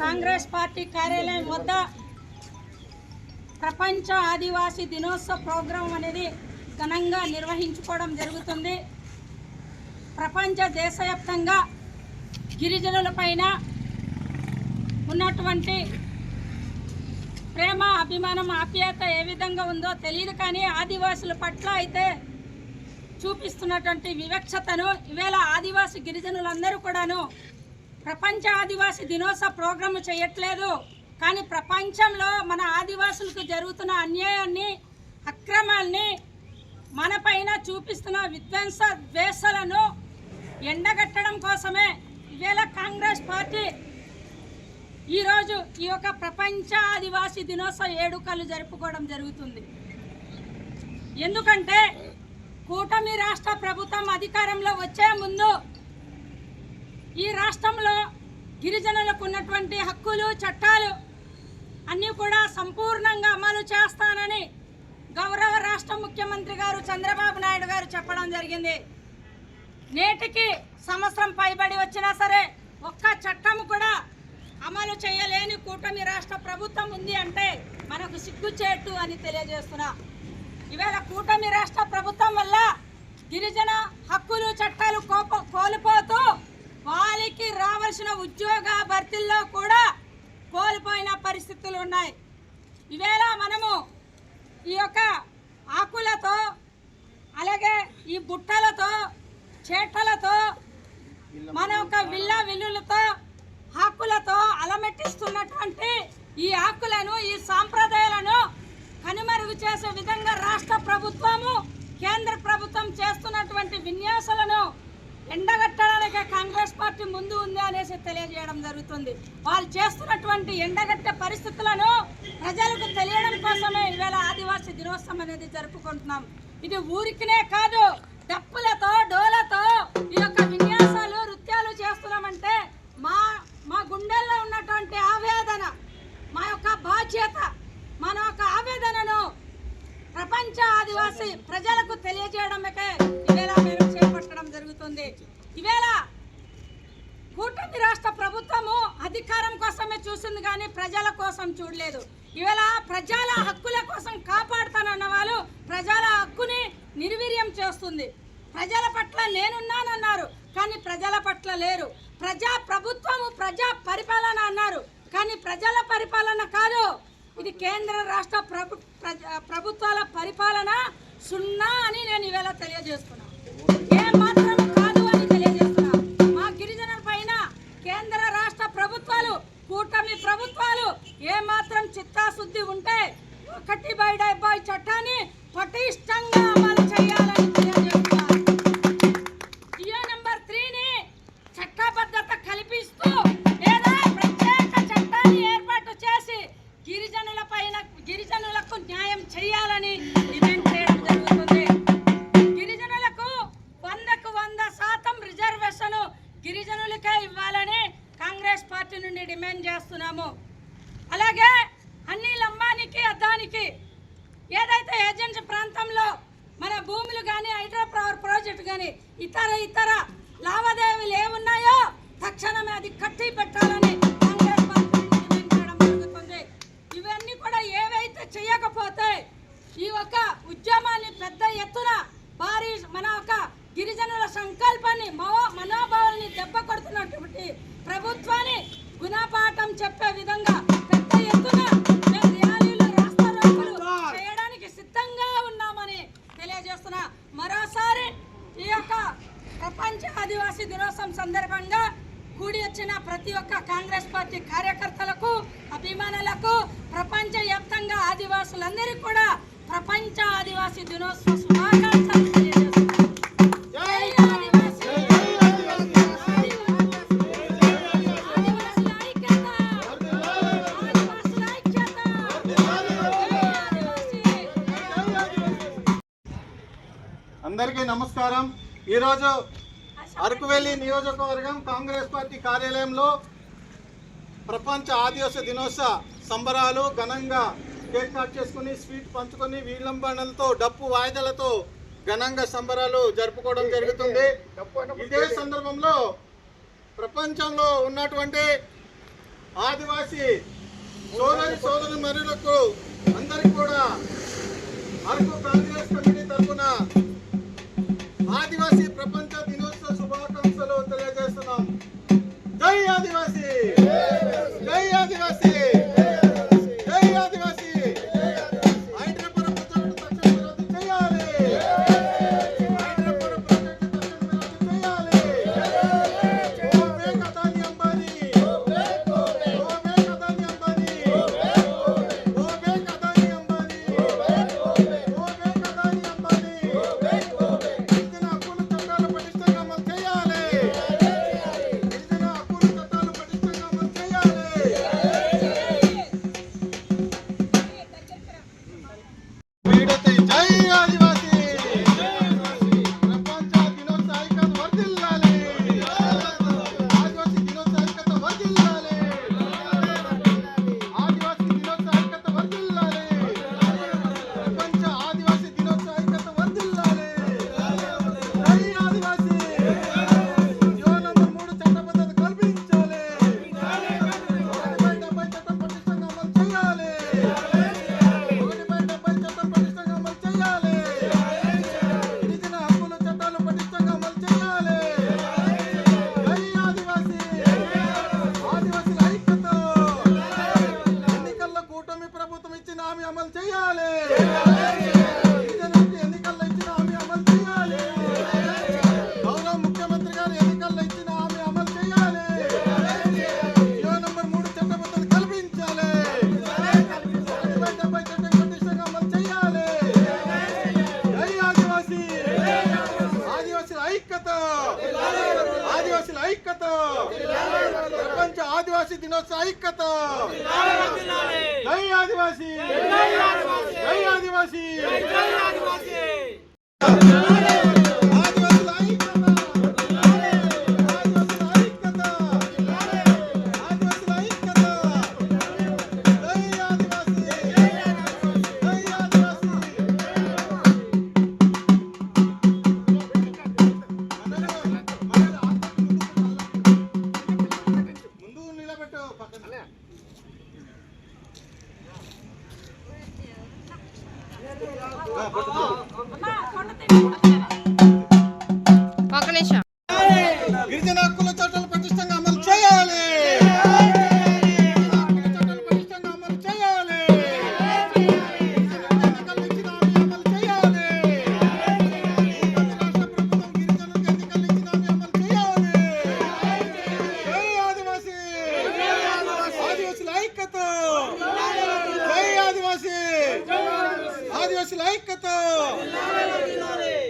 Congress party కార్యాలయం వద్ద ప్రపంచ ఆదివాసీ దినోత్సవ ప్రోగ్రాం అనేది ఘనంగా నిర్వహించుకోవడం జరుగుతుంది. ప్రపంచ దేశవ్యాప్తంగా గిరిజనులపైన ఉన్నటువంటి ప్రేమ అభిమానం ఆప్యాయత ఏ విధంగా ఉందో తెలియదు కానీ ఆదివాసుల పట్ల అయితే చూపిస్తున్నటువంటి వివక్షతను ఈవేళ ఆదివాసి గిరిజనులందరూ కూడాను ప్రపంచ ఆదివాసి దినోత్సవ ప్రోగ్రాం చేయట్లేదు. కానీ ప్రపంచంలో మన ఆదివాసులకు జరుగుతున్న అన్యాయాన్ని అక్రమాల్ని మన పైన చూపిస్తున్న విధ్వంస ద్వేషాలను ఎండగట్టడం కోసమే ఈవేళ కాంగ్రెస్ పార్టీ ఈరోజు ఈ యొక్క ప్రపంచ ఆదివాసీ దినోత్సవ ఏడుకలు జరుపుకోవడం జరుగుతుంది. ఎందుకంటే కూటమి రాష్ట్ర ప్రభుత్వం అధికారంలో వచ్చే ముందు ఈ రాష్ట్రంలో గిరిజనులకు ఉన్నటువంటి హక్కులు చట్టాలు అన్నీ కూడా సంపూర్ణంగా అమలు చేస్తానని గౌరవ రాష్ట్ర ముఖ్యమంత్రి గారు చంద్రబాబు నాయుడు గారు చెప్పడం జరిగింది. నేటికి సంవత్సరం పైబడి వచ్చినా సరే ఒక్క చట్టం కూడా అమలు చేయలేని కూటమి రాష్ట్ర ప్రభుత్వం ఉంది అంటే మనకు సిగ్గుచేటు అని తెలియజేస్తున్నా. ఈవేళ కూటమి రాష్ట్ర ప్రభుత్వం వల్ల గిరిజన హక్కులు చట్టాలు కోప కోల్పోతూ వాళ్ళకి రావాల్సిన ఉద్యోగ భర్తీల్లో కూడా కోల్పోయిన పరిస్థితులు ఉన్నాయి. ఈవేళ మనము ఈ యొక్క ఆకులతో అలాగే ఈ బుట్టలతో చేటలతో మన యొక్క విల్ల విల్లులతో ఆకులతో అలమెట్టిస్తున్నటువంటి ఈ ఆకులను ఈ సాంప్రదాయాలను కనుమరుగు చేసే విధంగా రాష్ట్ర ప్రభుత్వము కేంద్ర ప్రభుత్వం చేస్తున్నటువంటి విన్యాసాలను ఎండగట్టడానికి కాంగ్రెస్ పార్టీ ముందు ఉంది అనేసి తెలియజేయడం జరుగుతుంది. వాళ్ళు చేస్తున్నటువంటి ఎండగట్టే పరిస్థితులను ప్రజలకు తెలియడం కోసమే ఈవేళ ఆదివాసీ దినోత్సవం అనేది జరుపుకుంటున్నాం. ఇది ఊరికినే కాదు డప్పులతో డోలతో ఈ యొక్క విన్యాసాలు నృత్యాలు చేస్తున్నామంటే మా మా గుండెల్లో ఉన్నటువంటి ఆవేదన మా యొక్క బాధ్యత మన యొక్క ఆవేదనను ప్రపంచ ఆదివాసీ ప్రజలకు తెలియజేయడమే ప్రతి రాష్ట్ర ప్రభుత్వము అధికారం కోసమే చూసింది కానీ ప్రజల కోసం చూడలేదు. ఇవాళ ప్రజల హక్కుల కోసం కాపాడుతానన్న వాళ్ళు ప్రజల హక్కుని నిర్వీర్యం చేస్తుంది. ప్రజల పట్ల నేనున్నానన్నారు కానీ ప్రజల పట్ల లేరు. ప్రజా ప్రభుత్వము ప్రజా పరిపాలన అన్నారు కానీ ప్రజల పరిపాలన కాదు. ఇది కేంద్ర రాష్ట్ర ప్రభు ప్రజ- ప్రభుత్వాల పరిపాలన సున్నా అని నేను ఇవాళ తెలియజేస్తున్నాను చేస్తున్నాము అలాగే అన్ని లంబానికి అద్దానికి ఏదైతే ఏజెన్సీ ప్రాంతంలో మన భూములు కానీ హైడ్రో పవర్ ప్రాజెక్ట్ కానీ ఇతర ఇతర లావాదేవీలు ఏమున్నాయో తక్షణమే అది కట్టి పెట్టాలని కాంగ్రెస్ పార్టీ జరుగుతుంది ఇవన్నీ కూడా ఏవైతే చేయకపోతే ఈ యొక్క ఉద్యమాన్ని పెద్ద ఎత్తున భారీ మన యొక్క గిరిజనుల సంకల్పాన్ని మనో మనోభావాన్ని దెబ్బ కొడుతున్నటువంటి ప్రభుత్వాన్ని గుణపాఠం చెప్పే విధంగా పెద్ద ఎత్తున మేము ర్యాలీలు రాస్తారోకోలు చేయడానికి సిద్ధంగా ఉన్నామని తెలియజేస్తున్నా మరోసారి ఈ యొక్క ప్రపంచ ఆదివాసీ దినోత్సవం సందర్భంగా కూడి వచ్చిన ప్రతి ఒక్క కాంగ్రెస్ పార్టీ కార్యకర్తలకు అభిమానులకు ప్రపంచ వ్యాప్తంగా ఆదివాసులందరికీ కూడా ప్రపంచ ఆదివాసీ దినోత్సవ శుభాకాంక్షలు. ఈరోజు అరకువెల్లి నియోజకవర్గం కాంగ్రెస్ పార్టీ కార్యాలయంలో ప్రపంచ ఆదివాస దినోత్సవ సంబరాలు ఘనంగా కేక్ కట్ చేసుకుని స్వీట్ పంచుకొని వీలంబనలతో డప్పు వాయిదాలతో ఘనంగా సంబరాలు జరుపుకోవడం జరుగుతుంది. ఇదే సందర్భంలో ప్రపంచంలో ఉన్నటువంటి ఆదివాసీ సోదరి సోదరి మరులకు అందరికీ కూడా అరకు కాంగ్రెస్ కమిటీ తరఫున ఆదివాసీ ప్రపంచ దినోత్సవ శుభాకాంక్షలు తెలియజేస్తున్నాం. జై ఆదివాసీ! జై ఆదివాసీ! ఐక్యత. ప్రపంచ ఆదివాసీ దినోత్సవ ఐక్యత. జై ఆదివాసీ. జై ఆదివాసీ. போட்டு మద్దతు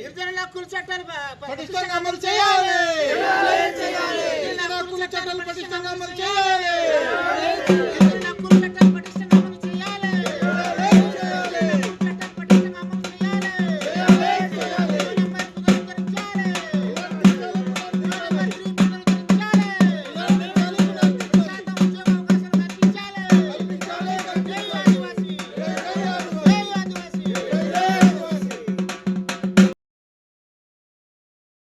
గిరిజనుల హక్కుల చట్టాలు పటిష్టంగా అమలు చేయాలి. గిరిజనుల హక్కుల చట్టాలు పటిష్టంగా అమలు చేయాలి.